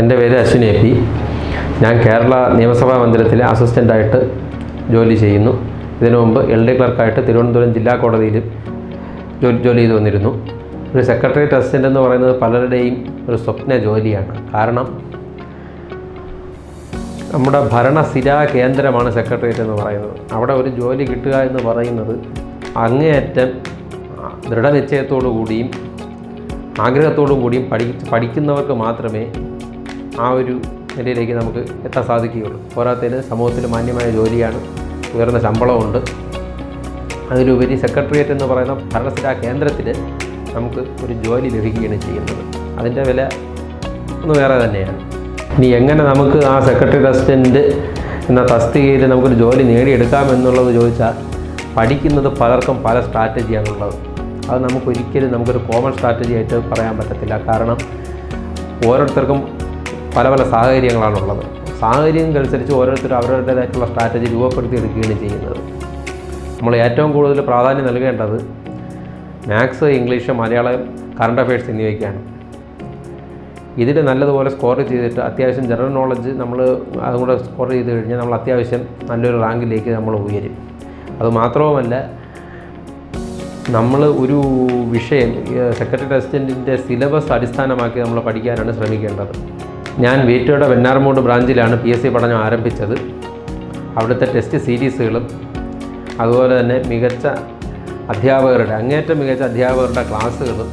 എന്റെ പേര് Ashwin A P. ഞാൻ കേരള നിയമസഭാ മന്ദിരത്തിലെ അസിസ്റ്റന്റായിട്ട് ജോലി ചെയ്യുന്നു. ഇതിനു മുമ്പ് എൽ ഡി ക്ലർക്കായിട്ട് തിരുവനന്തപുരം ജില്ലാ കോടതിയിൽ ജോലി ചെയ്തു വന്നിരുന്നു. ഒരു സെക്രട്ടേറിയറ്റ് അസിസ്റ്റന്റ് എന്ന് പറയുന്നത് പലരുടെയും ഒരു സ്വപ്ന ജോലിയാണ്. കാരണം നമ്മുടെ ഭരണ ഭരണസ്ഥിരാ കേന്ദ്രമാണ് സെക്രട്ടേറിയറ്റ് എന്ന് പറയുന്നത്. അവിടെ ഒരു ജോലി കിട്ടുക എന്ന് പറയുന്നത് അങ്ങേയറ്റം ദൃഢനിശ്ചയത്തോടു കൂടിയും ആഗ്രഹത്തോടും കൂടിയും പഠി പഠിക്കുന്നവർക്ക് മാത്രമേ ആ ഒരു നിലയിലേക്ക് നമുക്ക് എത്താൻ സാധിക്കുകയുള്ളൂ. പോരാത്തതിന് സമൂഹത്തിൽ മാന്യമായ ജോലിയാണ് ഉയർന്ന ശമ്പളമുണ്ട് അതിലുപരി സെക്രട്ടേറിയറ്റ് എന്ന് പറയുന്ന ഭരണസ്ഥിരാ കേന്ദ്രത്തിൽ നമുക്ക് ഒരു ജോലി ലഭിക്കുകയാണ് ചെയ്യുന്നത്. അതിന്റെ വില ഒന്ന് വേറെ തന്നെയാണ്. ഇനി എങ്ങനെ നമുക്ക് ആ സെക്രട്ടറി അസിസ്റ്റന്റ് എന്ന തസ്തികയിൽ നമുക്കൊരു ജോലി നേടിയെടുക്കാം എന്നുള്ളത് ചോദിച്ചാൽ പഠിക്കുന്നത് പലർക്കും പല സ്ട്രാറ്റജിയാണുള്ളത്. അത് നമുക്കൊരിക്കലും നമുക്കൊരു കോമൺ സ്ട്രാറ്റജി ആയിട്ട് പറയാൻ പറ്റത്തില്ല. കാരണം ഓരോരുത്തർക്കും പല പല സാഹചര്യങ്ങളാണുള്ളത്. സാഹചര്യങ്ങൾക്കനുസരിച്ച് ഓരോരുത്തരും അവരവരുടേതായിട്ടുള്ള സ്ട്രാറ്റജി രൂപപ്പെടുത്തി എടുക്കുകയാണ് ചെയ്യുന്നത്. നമ്മൾ ഏറ്റവും കൂടുതൽ പ്രാധാന്യം നൽകേണ്ടത് maths English Malayalam current affairs എന്നിവയ്ക്കാണ്. ഇതിൽ നല്ലതുപോലെ സ്കോർ ചെയ്തിട്ട് അത്യാവശ്യം ജനറൽ നോളജ് നമ്മൾ അതും കൂടെ സ്കോർ ചെയ്ത് കഴിഞ്ഞാൽ നമ്മൾ അത്യാവശ്യം നല്ലൊരു റാങ്കിലേക്ക് നമ്മൾ ഉയരും. അതുമാത്രവുമല്ല നമ്മൾ ഒരു വിഷയം സെക്രട്ടറി അസിസ്റ്റന്റിന്റെ സിലബസ് അടിസ്ഥാനമാക്കി നമ്മൾ പഠിക്കാനാണ് ശ്രമിക്കേണ്ടത്. ഞാൻ വീറ്റോയുടെ വെന്നാർമൂട് ബ്രാഞ്ചിലാണ് പി എസ് സി പഠനം ആരംഭിച്ചത്. അവിടുത്തെ ടെസ്റ്റ് സീരീസുകളും അതുപോലെ തന്നെ മികച്ച അധ്യാപകരുടെ അങ്ങേറ്റം മികച്ച അധ്യാപകരുടെ ക്ലാസ്സുകളും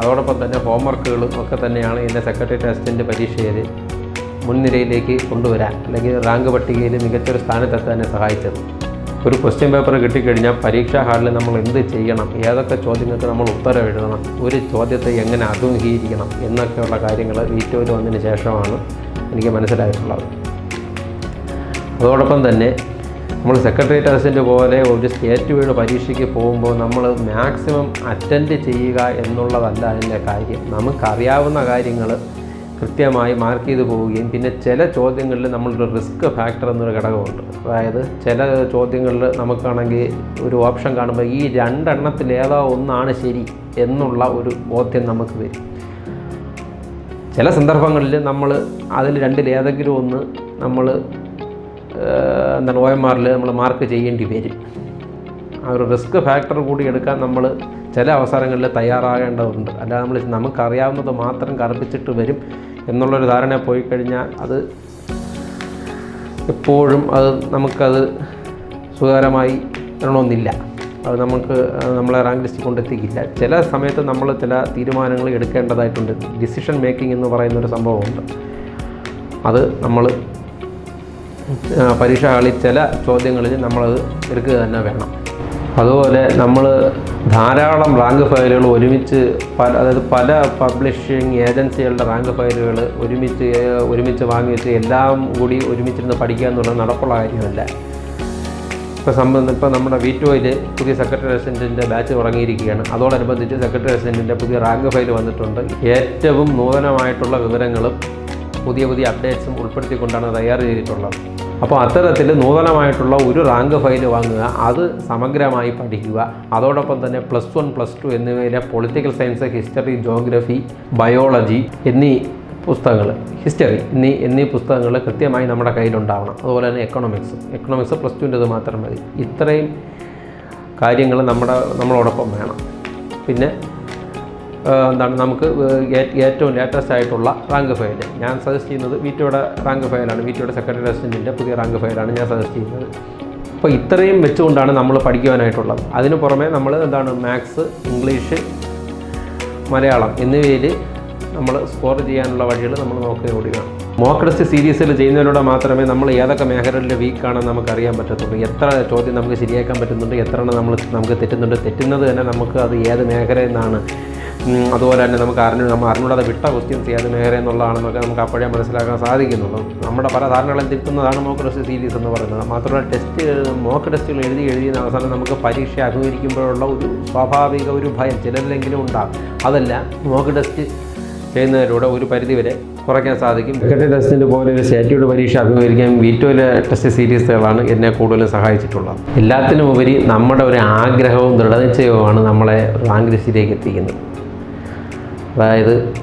അതോടൊപ്പം തന്നെ ഹോംവർക്കുകളും ഒക്കെ തന്നെയാണ് എന്റെ സെക്രട്ടറി അസിസ്റ്റന്റ് പരീക്ഷയിൽ മുൻനിരയിലേക്ക് കൊണ്ടുവരാൻ അല്ലെങ്കിൽ റാങ്ക് പട്ടികയിൽ മികച്ചൊരു സ്ഥാനത്തെത്താൻ സഹായിച്ചത്. ഒരു ക്വസ്റ്റ്യൻ പേപ്പർ കിട്ടിക്കഴിഞ്ഞാൽ പരീക്ഷാ ഹാളിൽ നമ്മൾ എന്ത് ചെയ്യണം? ഏതൊക്കെ ചോദ്യങ്ങൾക്ക് നമ്മൾ ഉത്തരം എഴുതണം? ഒരു ചോദ്യത്തെ എങ്ങനെ അഭിമുഖീകരിക്കണം? എന്നൊക്കെയുള്ള കാര്യങ്ങൾ വീറ്റോയിൽ വന്നതിന് ശേഷമാണ് എനിക്ക് മനസ്സിലായിട്ടുള്ളത്. അതോടൊപ്പം തന്നെ നമ്മൾ സെക്രട്ടേറിയറ്റ് അസിസ്റ്റന്റ് പോലെ ഒരു സ്റ്റേറ്റ് വൈഡ് പരീക്ഷയ്ക്ക് പോകുമ്പോൾ നമ്മൾ മാക്സിമം അറ്റൻഡ് ചെയ്യുക എന്നുള്ളതല്ല അതിന്റെ കാര്യം. നമുക്കറിയാവുന്ന കാര്യങ്ങൾ കൃത്യമായി മാർക്ക് ചെയ്ത് പോവുകയും പിന്നെ ചില ചോദ്യങ്ങളിൽ നമ്മളൊരു റിസ്ക് ഫാക്ടർ എന്നൊരു ഘടകമുണ്ട്. അതായത് ചില ചോദ്യങ്ങളിൽ നമുക്കാണെങ്കിൽ ഒരു ഓപ്ഷൻ കാണുമ്പോൾ ഈ രണ്ടെണ്ണത്തിൽ ഏതോ ഒന്നാണ് ശരി എന്നുള്ള ഒരു ബോധ്യം നമുക്ക് വരും. ചില സന്ദർഭങ്ങളിൽ നമ്മൾ അതിൽ രണ്ടിൽ ഏതെങ്കിലും ഒന്ന് നമ്മൾ എന്താണ് ഒ എം ആറിൽ നമ്മൾ മാർക്ക് ചെയ്യേണ്ടി വരും. ആ ഒരു റിസ്ക് ഫാക്ടർ കൂടി എടുക്കാൻ നമ്മൾ ചില അവസരങ്ങളിൽ തയ്യാറാകേണ്ടതുണ്ട്. അല്ലാതെ നമ്മൾ നമുക്കറിയാവുന്നത് മാത്രം കറുപ്പിച്ചിട്ട് വരും എന്നുള്ളൊരു ധാരണ പോയി കഴിഞ്ഞാൽ അത് എപ്പോഴും അത് നമുക്കത് സുഖകരമായി വരണമെന്നില്ല അത് നമുക്ക് നമ്മളെ റാങ്ക് ലിസ്റ്റ് കൊണ്ടെത്തിക്കില്ല. ചില സമയത്ത് നമ്മൾ ചില തീരുമാനങ്ങൾ എടുക്കേണ്ടതായിട്ടുണ്ട്. ഡിസിഷൻ മേക്കിംഗ് എന്ന് പറയുന്നൊരു സംഭവമുണ്ട്. അത് നമ്മൾ പരീക്ഷ ഹാളിൽ ചില ചോദ്യങ്ങളിൽ നമ്മളത് എടുക്കുക തന്നെ വേണം. അതുപോലെ നമ്മൾ ധാരാളം റാങ്ക് ഫയലുകൾ ഒരുമിച്ച് പല അതായത് പല പബ്ലിഷിംഗ് ഏജൻസികളുടെ റാങ്ക് ഫയലുകൾ ഒരുമിച്ച് ഒരുമിച്ച് വാങ്ങി വെച്ച് എല്ലാം കൂടി ഒരുമിച്ചിരുന്ന് പഠിക്കുക എന്നുള്ളത് നടപ്പുള്ള കാര്യമല്ല. ഇപ്പോൾ സംബന്ധം ഇപ്പോൾ നമ്മുടെ വീറ്റോയിൽ പുതിയ സെക്രട്ടറി റെസിഡന്റിന്റെ ബാച്ച് തുടങ്ങിയിരിക്കുകയാണ്. അതോടനുബന്ധിച്ച് സെക്രട്ടറി റെസിഡന്റിന്റെ പുതിയ റാങ്ക് ഫയൽ വന്നിട്ടുണ്ട്. ഏറ്റവും നൂതനമായിട്ടുള്ള വിവരങ്ങളും പുതിയ പുതിയ അപ്ഡേറ്റ്സും ഉൾപ്പെടുത്തിക്കൊണ്ടാണ് തയ്യാർ ചെയ്തിട്ടുള്ളത്. അപ്പോൾ അത്തരത്തിൽ നൂതനമായിട്ടുള്ള ഒരു റാങ്ക് ഫയൽ വാങ്ങുക അത് സമഗ്രമായി പഠിക്കുക. അതോടൊപ്പം തന്നെ പ്ലസ് വൺ പ്ലസ് ടു എന്നിവയിലെ political science history geography biology എന്നീ പുസ്തകങ്ങൾ ഹിസ്റ്ററി എന്നീ എന്നീ പുസ്തകങ്ങൾ കൃത്യമായി നമ്മുടെ കയ്യിലുണ്ടാവണം. അതുപോലെ തന്നെ എക്കണോമിക്സ് എക്കണോമിക്സ് പ്ലസ് ടുവിന്റെത് മാത്രം മതി. ഇത്രയും കാര്യങ്ങൾ നമ്മുടെ നമ്മളോടൊപ്പം വേണം. പിന്നെ എന്താണ് നമുക്ക് ഏറ്റവും ലേറ്റസ്റ്റ് ആയിട്ടുള്ള റാങ്ക് ഫയൽ ഞാൻ സജസ്റ്റ് ചെയ്യുന്നത് വീറ്റോയുടെ റാങ്ക് ഫയലാണ് വീറ്റോയുടെ സെക്രട്ടറി അസിസ്റ്റന്റിന്റെ പുതിയ റാങ്ക് ഫയലാണ് ഞാൻ സജസ്റ്റ് ചെയ്യുന്നത്. അപ്പോൾ ഇത്രയും വെച്ചുകൊണ്ടാണ് നമ്മൾ പഠിക്കുവാനായിട്ടുള്ളത്. അതിന് പുറമെ നമ്മൾ എന്താണ് മാത്സ് ഇംഗ്ലീഷ് മലയാളം എന്നിവയിൽ നമ്മൾ സ്കോർ ചെയ്യാനുള്ള വഴികൾ നമ്മൾ നോക്കുക ഓടുക മോക്ക് ടെസ്റ്റ് സീരീസിൽ ചെയ്യുന്നതിലൂടെ മാത്രമേ നമ്മൾ ഏതൊക്കെ മേഖലകളിൽ വീക്കാണെന്ന് നമുക്ക് അറിയാൻ പറ്റത്തുള്ളൂ. എത്ര ചോദ്യം നമുക്ക് ശരിയാക്കാൻ പറ്റുന്നുണ്ട് എത്ര നമ്മൾ നമുക്ക് തെറ്റുന്നുണ്ട്. തെറ്റുന്നത് തന്നെ നമുക്ക് അത് ഏത് മേഖലയിൽ നിന്നാണ് ഉം, അതുപോലെ തന്നെ നമുക്ക് അറിഞ്ഞു നമ്മൾ അറിഞ്ഞൂടാതെ വിട്ട ക്വസ്റ്റ്യൻസ് ചെയ്യാൻ നേരെ എന്നുള്ളതാണെന്നൊക്കെ നമുക്ക് അപ്പോഴേ മനസ്സിലാക്കാൻ സാധിക്കുന്നുള്ളൂ. നമ്മുടെ പല ധാരണകളും തിരുത്തുന്നതാണ് മോക്ക് ടെസ്റ്റ് സീരീസ് എന്ന് പറയുന്നത്. മാത്രമല്ല ടെസ്റ്റ് മോക്ക് ടെസ്റ്റുകൾ എഴുതി എഴുതി അവസാനം നമുക്ക് പരീക്ഷ അഭിമുഖീകരിക്കുമ്പോഴുള്ള ഒരു സ്വാഭാവിക ഒരു ഭയം ചിലരിലെങ്കിലും ഉണ്ടാകും. അതല്ല മോക്ക് ടെസ്റ്റ് ചെയ്യുന്നതിലൂടെ ഒരു പരിധിവരെ കുറയ്ക്കാൻ സാധിക്കും. ക്രിക്കറ്റ് ടെസ്റ്റിന്റെ പോലെ ഒരു സ്റ്റേറ്റ്യൂഡ് പരീക്ഷ അഭിമുഖീകരിക്കാൻ വീറ്റോയിലെ ടെസ്റ്റ് സീരീസുകളാണ് എന്നെ കൂടുതലും സഹായിച്ചിട്ടുള്ളത്. എല്ലാത്തിനും ഉപരി നമ്മുടെ ഒരു ആഗ്രഹവും ദൃഢനിശ്ചയവുമാണ് നമ്മളെ റാങ്ക് ലിസ്റ്റിലേക്ക് എത്തിക്കുന്നത്. അതായത്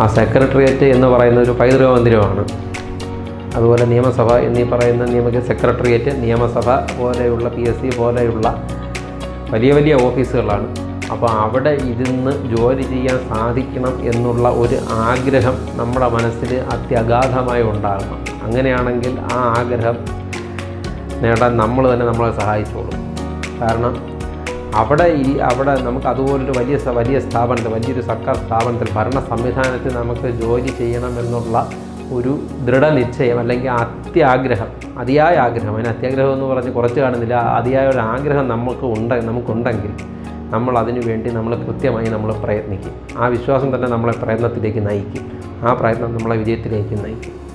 ആ സെക്രട്ടേറിയറ്റ് എന്ന് പറയുന്ന ഒരു പൈതൃക മന്ദിരമാണ്. അതുപോലെ നിയമസഭ എന്നീ പറയുന്ന നിയമ സെക്രട്ടേറിയറ്റ് നിയമസഭ പോലെയുള്ള പി എസ് സി പോലെയുള്ള വലിയ വലിയ ഓഫീസുകളാണ്. അപ്പോൾ അവിടെ ഇരുന്ന് ജോലി ചെയ്യാൻ സാധിക്കണം എന്നുള്ള ഒരു ആഗ്രഹം നമ്മുടെ മനസ്സിൽ അത്യഗാധമായി ഉണ്ടാകണം. അങ്ങനെയാണെങ്കിൽ ആ ആഗ്രഹം നേടാൻ നമ്മൾ തന്നെ നമ്മളെ സഹായിച്ചോളും. കാരണം അവിടെ ഈ അവിടെ നമുക്ക് അതുപോലൊരു വലിയ വലിയ സ്ഥാപനത്തിൽ വലിയൊരു സർക്കാർ സ്ഥാപനത്തിൽ ഭരണ സംവിധാനത്തിൽ നമുക്ക് ജോലി ചെയ്യണമെന്നുള്ള ഒരു ദൃഢനിശ്ചയം അല്ലെങ്കിൽ അത്യാഗ്രഹം അതിയായ ആഗ്രഹം. അതിന് അത്യാഗ്രഹം എന്ന് പറഞ്ഞ് കുറച്ച് കാണുന്നില്ല. അതിയായ ഒരു ആഗ്രഹം നമുക്ക് ഉണ്ട് നമുക്കുണ്ടെങ്കിൽ നമ്മൾ അതിനു വേണ്ടി നമ്മൾ കൃത്യമായി നമ്മൾ പ്രയത്നിക്കും. ആ വിശ്വാസം തന്നെ നമ്മളെ പ്രയത്നത്തിലേക്ക് നയിക്കും. ആ പ്രയത്നം നമ്മളെ വിജയത്തിലേക്ക് നയിക്കും.